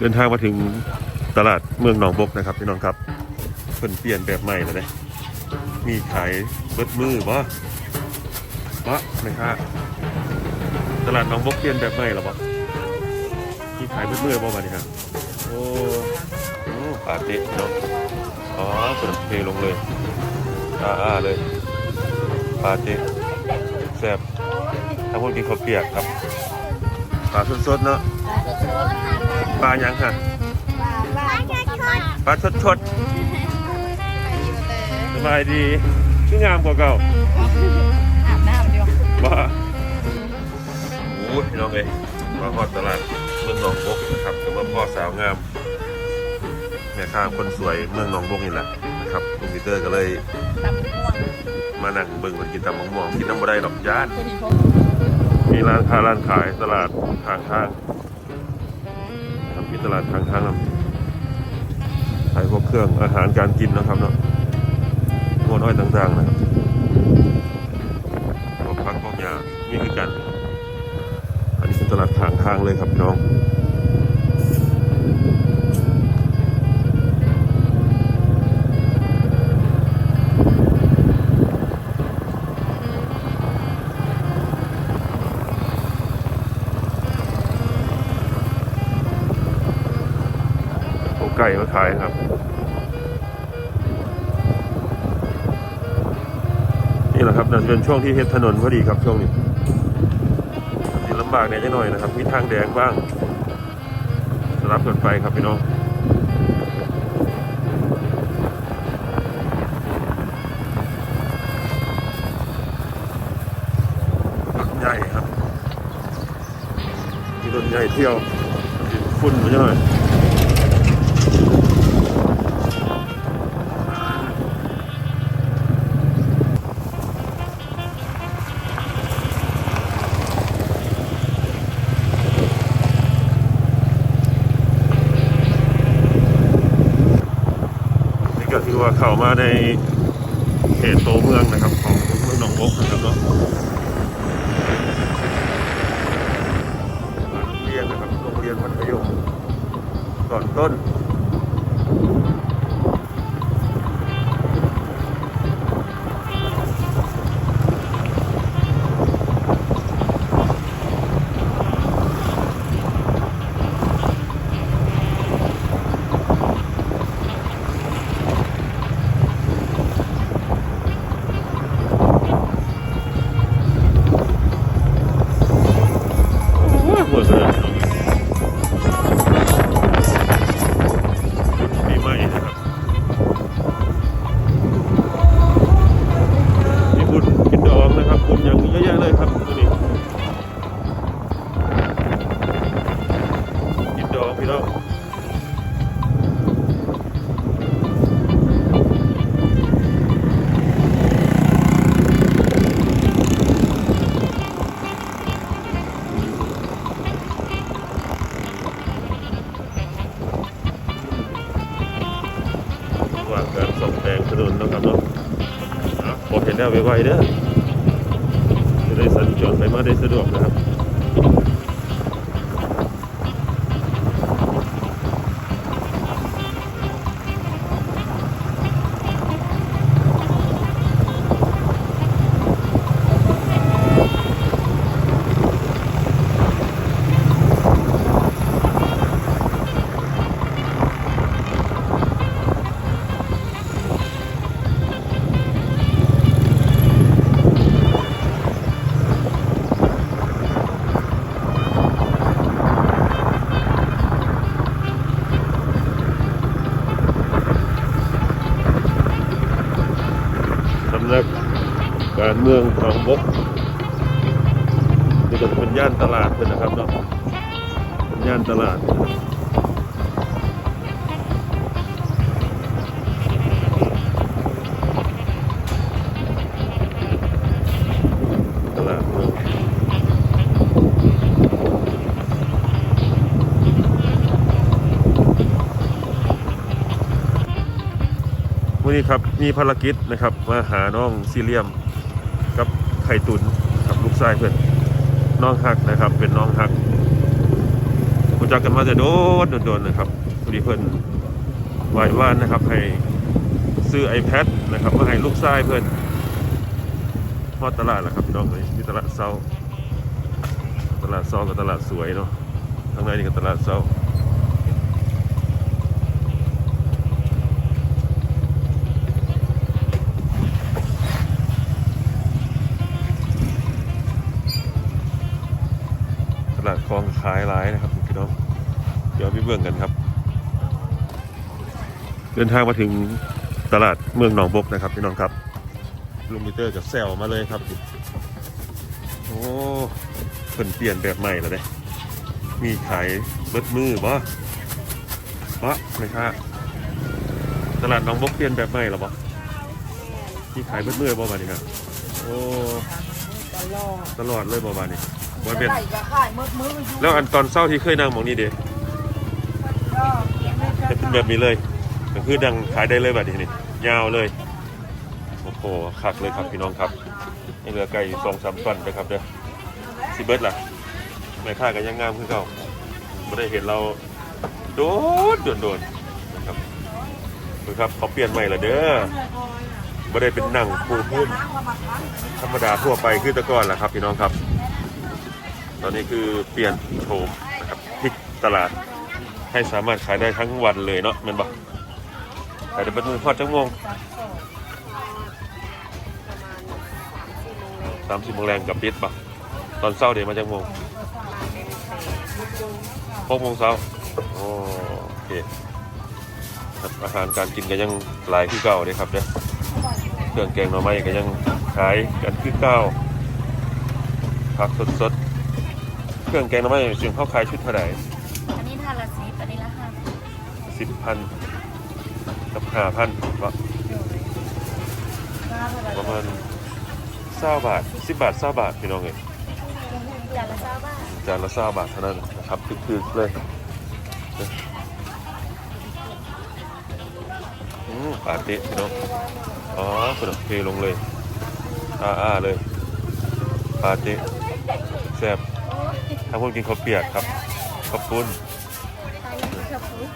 เดินทางมาถึงตลาดเมืองหนองบกนะครับพี่น้องครับเพิ่นเปลี่ยนแบบใหม่แล้วนะมีขายเบิดมือบ่บ่นะครับตลาดหนองบกเปลี่ยนแบบใหม่แล้วบ่มีขายเบิดมือบ่บัดนี้ครับโอ้โอ้ปาเต้เนาะอ๋อเปิดเพลงลงเลยอ่าเลยปาเต้แซ่บถ้าคนกินข้าวเปียกครับปลาสดๆเนาะ ปลาหยังค่ะปลาชดชดๆสบายดีชื่องามกว่าเก่าอาบน้ำดีกว่าบ้าโอ้ยพี่น้องเอ้ยมาฮอดตลาดเมืองหนองบกนะครับกับว่าพ่อสาวงามแม่ค้าคนสวยเมืองหนองบกนี่แหละนะครับลุงปีเตอร์ก็เลยตำม่วงมานั่งเบิ่งมันกินตำมะม่วงกินน้ำบ่ได้ดอกย่านตัวนี้พวกมีร้านค้าร้านขายตลาดทางทางครับมี ตลาดทางทางนะขายพวกเครื่องอาหารการกินนะครับเนาะงวดอ้อยต่างๆนะครับพวกพักพวกยามีคือกัน อันนี้เป็นตลาดทางทางเลยครับพี่น้อง ก่มาขายครับ นี่แหละครับน่าจะเป็นช่วงที่เฮ็ดถนนพอดีครับช่วงนี้ลำบากเนี่ยจะหน่อยนะครับ มีทางแดงบ้างสลับกันไปครับพี่น้องรถใหญ่ครับมีรถใหญ่เที่ยวฝุ่นไปจะหน่อย ว่าเข้ามาในเขตโตเมืองนะครับ ของเมืองหนองบกนะครับเนาะโรงเรียนนะครับโรงเรียนมัธยมก่อนต้น ย่างเยอะแยะเลยครับตัวนี้กินดองพี่น้องว่างการส่งแดงถนนนะครับเนาะอะบอกเห็นแล้วไวๆเด้อ เมืองหนองบกนี่ก็จะเป็นย่านตลาดเลยนะครับเนาะเป็นย่านตลาดวันนี้ครับมีภารกิจนะครับมาหาน้องซีเรียม ไข่ตุนกับลูกชายเพื่อนน้องฮักนะครับ เป็นน้องฮักคุรู้จักกันมาแต่โดนโดนๆนะครับพอดีเพิ่อนไหววานนะครับ ให้ซื้อ iPad นะครับมาให้ลูกชายเพิ่อนฮอดตลาดแล้วครับพี่น้องเลยมีตลาดเซาตลาดเซากับตลาดสวยเนาะข้างในนี่ก็ตลาดเซาาดคลายหลายนะครับพี่น้องเดี๋ยวไปเบิ่งกันครับ เดินทางมาถึงตลาดเมืองหนองบกนะครับพี่น้องครับลูมิเตอร์กับแซลมาเลยครับโอ้เพิ่นเปลี่ยนแบบใหม่แล้วเด้มีขายเบิดมือบ่บ่ไม่ค่ะตลาดหนองบกเปลี่ยนแบบใหม่แล้วบ่มีขายเบิดมือบ่บานี้ครับโอ้ตลอดตลอดเลยบ่บานี้ บ่เป็นไข่ก็ขายมืดมืดอยู่แล้วอันตอนเช้าที่เคยนั่งหมองนี้เด้ก็เขียนไม่จะเป็นแบบนี้เลยก็คือดังขายได้เลยแบบนี้นี่ยาวเลยโอ้โหคักเลยครับพี่น้องครับนี่เหลือไก่สองสามตันนะครับเด้อสิเบิร์ดล่ะแม่ค้าก็ยังงามคือเก่าไม่ได้เห็นเราโดนโดนโดนนะครับดูครับเขาเปลี่ยนใหม่ละเด้อไม่ได้เป็นหนังปูพื้นธรรมดาทั่วไปคือแตะก่อนแหละครับพี่น้องครับต อนนี้คือเปลี่ยนโฉมนะครับพลิกตลาดให้สามารถขายได้ทั้งวันเลยเนาะมันบอกขายได้เป็นมือพอดจังโมงสามสิบโมงแรงกับปิดปะตอนเช้าเดี๋ยวมาจังโมงหกโมงเช้าโอโอเคครับอาหารการกินก็ยังหลายคือเก่าเลยครับเนี่ยเครื่องแกงหน่อไม้ก็ยังขายกันคือเก่าผักสดๆ เครื่องแกงหน่อไม้ซึ่งเขาขายชุดเท่าไหร่อันนี้ทานละสิบอันนี้ละห้าสิบพันกับห้าพันก็ประมาณเศร้าบาทสิบบาทเศร้าบาทพี่น้องเองจานละเก้าบาทจานละเศร้าบาทเท่านั้นนะครับคือๆเลยอืมปาเตะพี่น้องอ๋อเปิดเพลลงเลยอ่าอ่าเลยปาเตะแซ่บ ถ้าคนกินข้าวเปียกครับข้าวปุ้น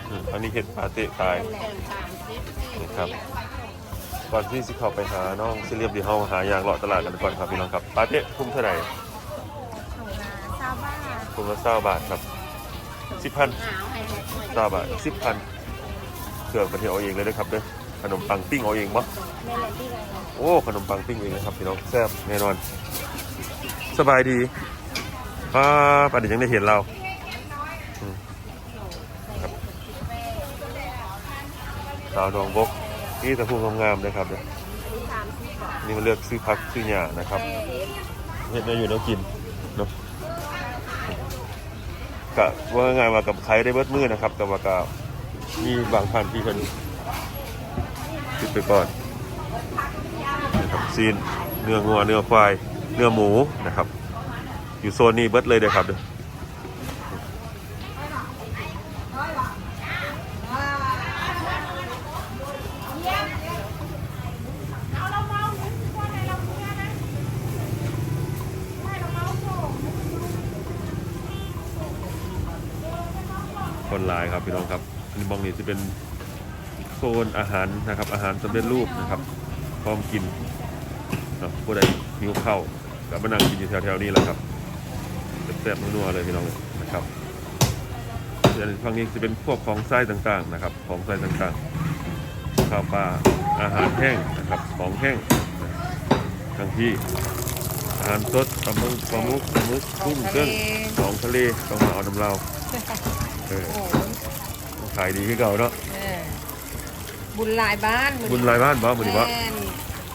อืมอันนี้เห็ดปาเตะตายนี่ครับก่อนที่สิเข้าไปหาน้องซิเรียบดีเฮาหายางเลาะตลาดกันก่อนครับพี่น้องครับปาเต้คุ้มเท่าไหร่ของนาซาบ้าคุ้มละเก้าบาทครับสิบพันหนาวให้หมดหมดเก้าบาทสิบพันเครื่องประเทศเอาเองเลยนะครับเด้อขนมปังปิ้งเอาเองมั้แม่เลยที่ไรนะโอ้ขนมปังปิ้งเองนะครับพี่น้องแซ่บแน่นอน สบายดี ป้าป้าเดี๋ยวยังได้เห็นเราครับสาวดองบกนี่ตะพูงามๆนะครับเด้อสามสิบบาทนี่มาเลือกซื้อพักซื้อหญ้านะครับเห็ดเนื้อยู่เนื้อกินเนาะกะว่างายว่ากับใครได้เบิดมือนะครับ แต่ว่าก็มีบางพันที่เพิ่นคิดไปก่อนนะครับซีนเนื้องัวเนื้อควายเนื้อหมูนะครับ อยู่โซนนี้เบิดเลยเด้อครับเด้อคนหลายครับพี่น้องครับอันนี้มองนี่จะเป็นโซนอาหารนะครับ อาหารสำเร็จรูปนะครับพร้อมกินเนาะผู้ใดหิวข้าวกับมานั่งกินอยู่แถวๆนี้แหละครับ แซ่บๆนัวๆเลยพี่น้องนะครับส่วนฝั่งนี้จะเป็นพวกของไส้ต่างๆนะครับ ของไส้ต่างๆข้าวปลาอาหารแห้งนะครับของแห้งทั้งที่อาหารสดปลาหมึกปลาหมึกปลาหมึกกุ้งเครื่องของทะเลต้องมาเอาน้ำเราเออโอ้โหขายดีขึ้นเก่าเนาะเออบุญหลายบ้านบุญรายบ้านบ่หมือนี้บ่แม่น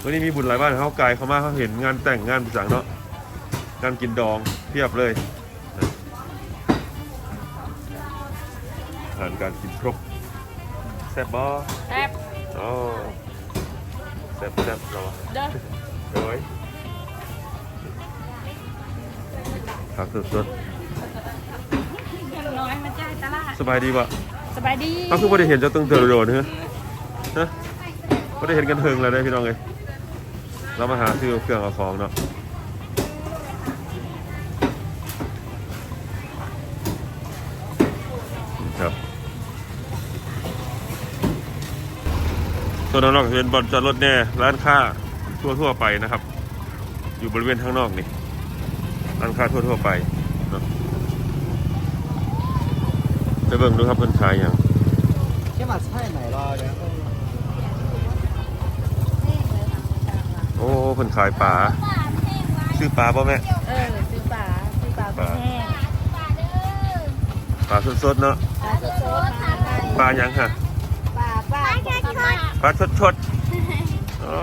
วันนี้มีบุญรายบ้านเขาไกลเขามาเขาเห็นงานแต่งงานสังเนาะงานกินดองเพียบเลย หารการกินครบแซ่บบ่แซ่บอ๋อแซ่บแซ่บเราอะเด้อเดี๋ยวไว้ผักสดน้อยมาจ่ายตลาดๆสบายดีบ่สบายดีเขาคือบ่ได้เห็นเจ้าตึงเตอร์โดนเฮ้ยฮะบ่ได้เห็นกันเทิงแล้วได้อพี่น้องเอ้ยเรามาหาซื้อเครื่องเอาของเนาะ ครับส่วนด้านนอกเป็นบอลจอดรถแน่ร้านค้าทั่วทั่วไปนะครับ อยู่บริเวณข้างนอกนี่ร้านค้าทั่วทั่วไปไะเบิ่งดูครับเพิ่นขายอย่างแค่มาใช่ไหนรอเนี่โอ้เพิ่นขายปลาซื้อปลาป่ะแม่เออซื้อปลาซื้อปลาแห้งปลาสดๆเนาะ ปลาสดๆปลาไทยปลาหยังฮะปลาปลาแค่ทอดปลาชดๆอ๋อ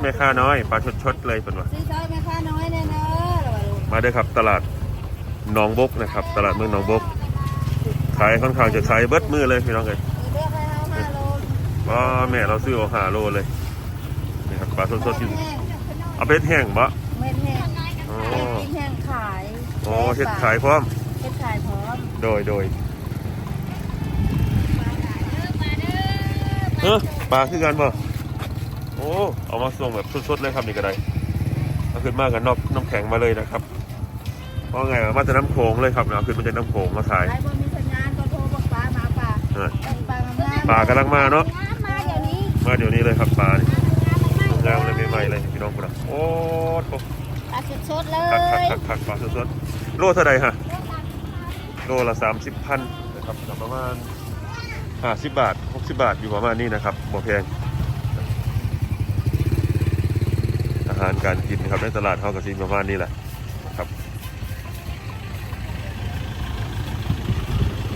แม่ค้าน้อยปลาชดๆเลยเพิ่นว่าซื้อซอยแม่ค้าน้อยแน่เนอะเราลูมาเด้อครับตลาดหนองบกนะครับ ตลาดเมืองหนองบกขายค่อนข้างจะขายเบิดมือเลยพี่น้องเลยเลือกให้าแม่เราซื้อเอาหาโลเลยนี่ครับปลาสดๆที่แห้งเอาไปเฮ็ดแห้งบ่เม็ดแห้งอ๋อพริกแห้งขายอ๋อเฮ็ดขายพร้อมเฮ็ดขายพร้อม โดยโดย เออปลาคือกันบ่โอ้เอามาส่งแบบสดๆเลยครับนี่ก็ได้เอาขึ้นมากันนอกน้ำแข็งมาเลยนะครับเพราะไงอะมาจากน้ำโขงเลยครับเอาขึ้นมาจากน้ำโขงมาขายขายบ่มีสัญญาณก็โทรบอกปลามาปลาอะต้องปลางามปลากำลังมาเนาะๆมาเดี๋ยวนี้มาเดี๋ยวนี้เลยครับปลานี่งามเลยใหม่ๆเลยพี่น้องคุณอะโอ้โหปลาสดๆเลคักคักยคักคักปลาสดๆโลเท่าไรฮะโลละสามสิบพันนะครับประมาณห้าสิบบาท หกสิบาทอยู่ประมาณนี้นะครับบ่แพง อาหารการกินครับในตลาดเท่ากับซีประมาณนี้แหละครับ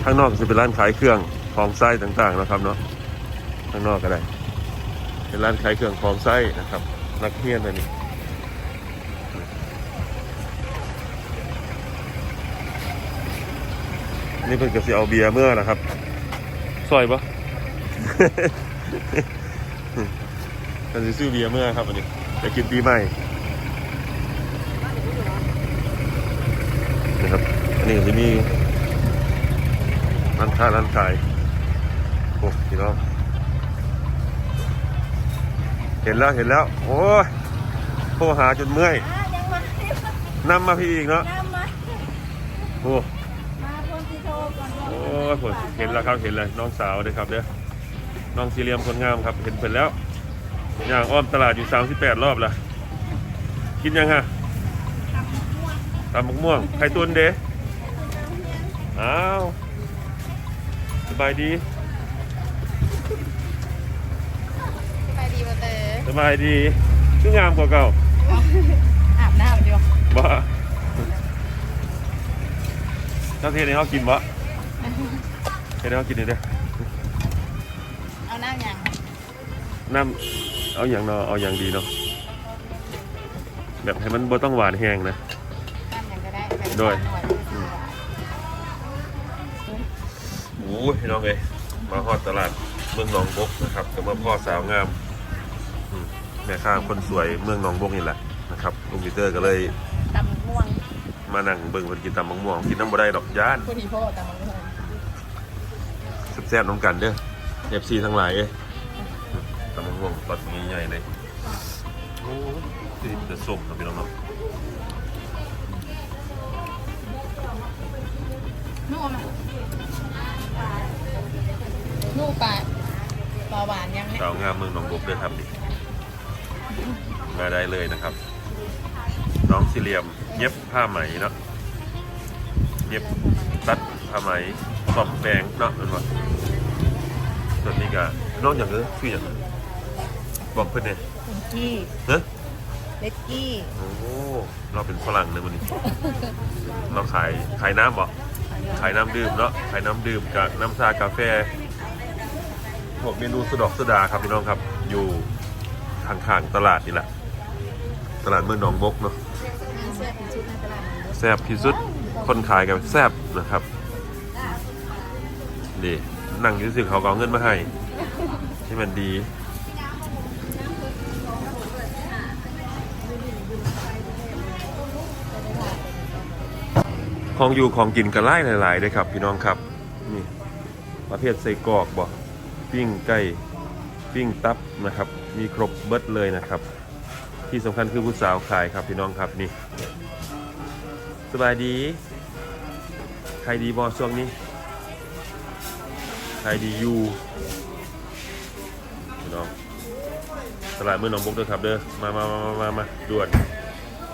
ข้างนอกจะเป็นร้านขายเครื่องของไส้ต่างๆนะครับเนาะข้างนอกก็ได้ เป็นร้านขายเครื่องของไส้นะครับ นักเรียนอันนี้นี่เพิ่นก็สิเอาเบียร์เมื่อนะครับซอยปะ เพิ่นสิซื้อเบียร์เมื่อครับอันนี้จะกินปีใหม่นะครับอันนี้ก็จะมีร้านค้าร้านขายโอ้พี่น้องเห็นแล้วเห็นแล้ว โอ้ยโทรหาจนเมื่อยอะยังมานำมาพี่อีกเนาะน้ำมาโอ้มาคนที่โทรก่อนโอ้ยผมเห็นแล้วครับเห็นเลยน้องสาวเลยครับเด้อ น้องสี่เหลี่ยมคนงามครับ เห็นเพิ่นแล้วย่างอ้อมตลาดอยู่ 38 รอบละกินยังฮะตำมะม่วงไข่ตุนเด้อ้าวสบายดีไปดีมาเตอสบายดีคืองามกว่าเก่าอาบน้ำอยู่บ่เจ้าเทศให้เขากินบ่เทศให้เขากินเลยเด้อ เอาน้ำยังน้ำเอาอย่างเนาะเอาอย่างดีเนาะแบบให้มันบ่ต้องหวานแห้งนะ น้ำยังก็ได้โดย โอ้ยพี่น้องเอ้ยมาฮอดตลาดเมืองหนองบกนะครับกับเมื่อพ่อสาวงามอืมแม่ค้าคนสวยเมืองหนองบกนี่แหละนะครับลุงปีเตอร์ก็เลยตำม่วงมานั่งเบิ่งเพิ่นกินตำมะม่วงกินน้ำบ่ได้ดอกย่าน ผู้ที่พ่อตำม่วง แซ่บๆน้ำกันเด้อ FC ทั้งหลายเอ้ยตำมะม่วงตอดนี้ใหญ่เลยโอ้ยสิจะส้มครับพี่น้องเนาะนุ่มนุ่มปลาปลาหวานยังเนี่ยสาวงามเมืองหนองบกด้วยครับนี่มาได้เลยนะครับ น้องสี่เหลี่ยมเย็บผ้าไหมเนาะเย็บตัดผ้าไหมซ่อมแปลงเนาะนั่นวะ ส่วนนี้ก็น้องอย่างเออชื่ออย่างนั้นบอกเพื่อนเนี่ยเล็กกี้เฮ้ยเล็กกี้โอ้เราเป็นฝรั่งเลยวันนี้ เราขายขายน้ำบ่ขายน้ำดื่มเนาะขายน้ำดื่มกับน้ำชากาแฟพวกเมนูสะดอกสะดาครับพี่น้องครับ อยู่ข้างๆตลาดนี่แหละ ตลาดเมืองหนองบกเนาะงานเสื้อเป็นชุดในตลาดนั้นแซ่บที่สุดคนขายกับแซ่บนะครับดี นั่งยืดสิเขาก็เอาเงินมาให้ให้มันดีของอยู่ของกินกันไล่หลายๆเลยครับ พี่น้องครับ นี่ ประเภทใส่กรอกบ่ปิ้งไก่ปิ้งตับนะครับ มีครบเบิดเลยนะครับ ที่สำคัญคือผู้สาวขายครับพี่น้องครับนี่ สบายดี ใครดีบอช่วงนี้ ใครดีอยู่พี่น้องตลาดมือหนองบกด้วยครับเด้อมามามามามาด่วน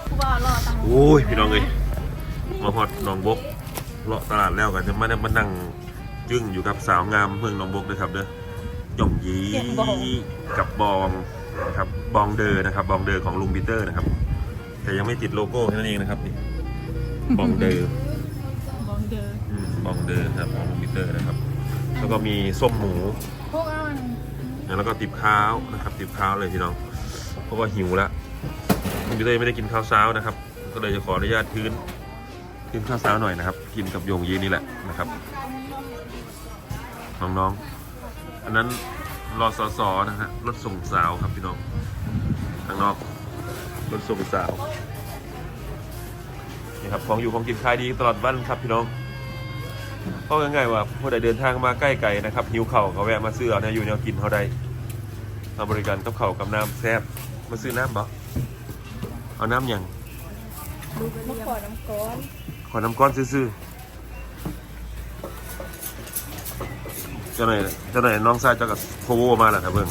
ผู้บ่าวรอตังโอ้ยพี่น้องเอ้ยมาฮอดหนองบกเลาะตลาดแล้วกันจะมาได้มานั่งจึ้งอยู่กับสาวงามเมืองหนองบกด้วยครับเด้อหย่องยีกับบองนะครับบองเดอร์นะครับบองเดอร์ของลุงปีเตอร์นะครับ แต่ยังไม่ติดโลโก้แค่นั้นเองนะครับนี่บองเดอร์บองเดออืมบองเดอร์ครับของลุงปีเตอร์นะครับ แล้วก็มีส้มหมูพวกเอาอันแล้วก็ติบข้าวนะครับ ติบข้าวเลยพี่น้อง เพราะว่าหิวแล้วลุงปีเตอร์ยังไม่ได้กินข้าวเช้านะครับ ก็เลยจะขออนุญาตคืนคืนข้าวเช้าหน่อยนะครับ กินกับโยงยีนี่แหละนะครับ น้องๆ อันนั้นรอสอสอนะฮะรถส่งสาวครับพี่น้องข้างนอกรถส่งสาวนี่ครับของอยู่ของกินขายดีตลอดวันครับพี่น้อง ก็ง่ายๆว่าผู้ใดเดินทางมาใกล้ไก่นะครับหิวเข่าวก็แวะมาซื้อเอานะอยู่แนวกินเขาได้มาบริการกับเข่าวกับน้ำแซ่บมาซื้อน้ำบ่เอาน้ำอย่างมาขอน้ำก้อน ขอน้ำก้อนซื่อๆเจ้าหน่อยเจ้าหน่อยน้องชายเจ้ากับโคโวมาแล้วถ้าเบิ่ง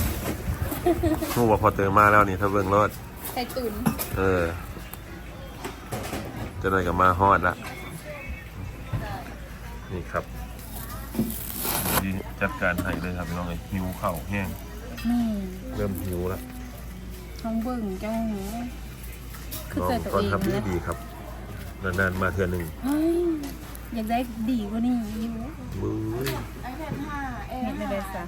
ฮู้ว่าพอเติมมาแล้วนี่ถ้าเบิ่งรถไข่ตุ๋นเออเจ้าหน่อยกับมาฮอดละ นี่ครับดีจัดการให้เลยครับพี่น้องเอ้ยหิวข้าวแห้งนี่เริ่มหิวแล้วท้องเบิ่งเจ้าหนูคือน้องเจอตัวต้อนเองรับดีแล้วดีๆครับนานๆมาเทื่อหนึ่งเฮ้ยอยากได้ดีกว่านี้อยู่มือเห็นได้เลยจ้ะ